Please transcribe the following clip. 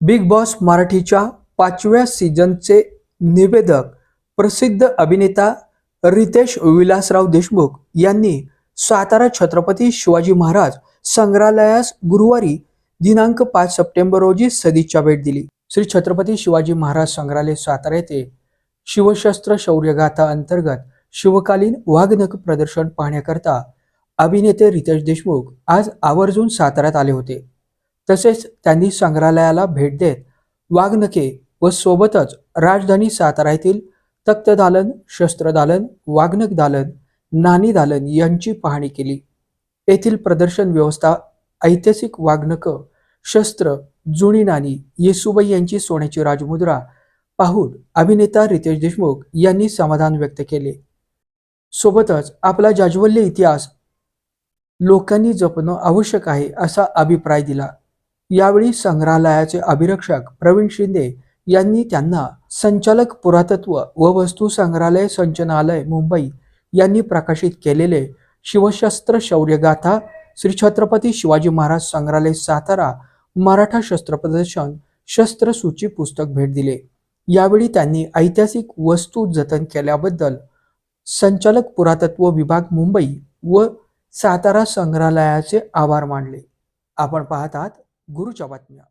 Big boss मराठीच्या पाचव्या सीझनचे निवेदक प्रसिद्ध अभिनेता रितेश विलासराव देशमुख यांनी सातारा छत्रपती शिवाजी महाराज संग्रहालयास गुरुवारी दिनांक पाच सप्टेंबर रोजी सदिच्छा भेट दिली. श्री छत्रपती शिवाजी महाराज संग्रहालय सातारा येथे शिवशस्त्र शौर्यगाथा अंतर्गत शिवकालीन वाघनख प्रदर्शन पाहण्याकरता अभिनेते रितेश देशमुख आज आवर्जून साताऱ्यात आले होते. तसेच त्यांनी संग्रहालयाला भेट देत वाघनखे व सोबतच राजधानी सातारा येथील तक्तदालन शस्त्रदालन वाघनक दालन नाणी दालन यांची पाहणी केली. येथील प्रदर्शन व्यवस्था ऐतिहासिक वाघनक शस्त्र जुनी नाणी येसुबाई यांची सोन्याची राजमुद्रा पाहून अभिनेता रितेश देशमुख यांनी समाधान व्यक्त केले. सोबतच आपला जाज्वल्य इतिहास लोकांनी जपणं आवश्यक आहे असा अभिप्राय दिला. यावेळी संग्रहालयाचे अभिरक्षक प्रवीण शिंदे यांनी त्यांना संचालक पुरातत्व व वस्तू संग्रहालय संचनालय मुंबई यांनी प्रकाशित केलेले शिवशस्त्र शौर्यगाथा श्री छत्रपती शिवाजी महाराज संग्रहालय सातारा मराठा शस्त्र प्रदर्शन शस्त्रसूची पुस्तक भेट दिले. यावेळी त्यांनी ऐतिहासिक वस्तू जतन केल्याबद्दल संचालक पुरातत्व विभाग मुंबई व सातारा संग्रहालयाचे आभार मानले. आपण पाहतात गुरुच्या बातम्या.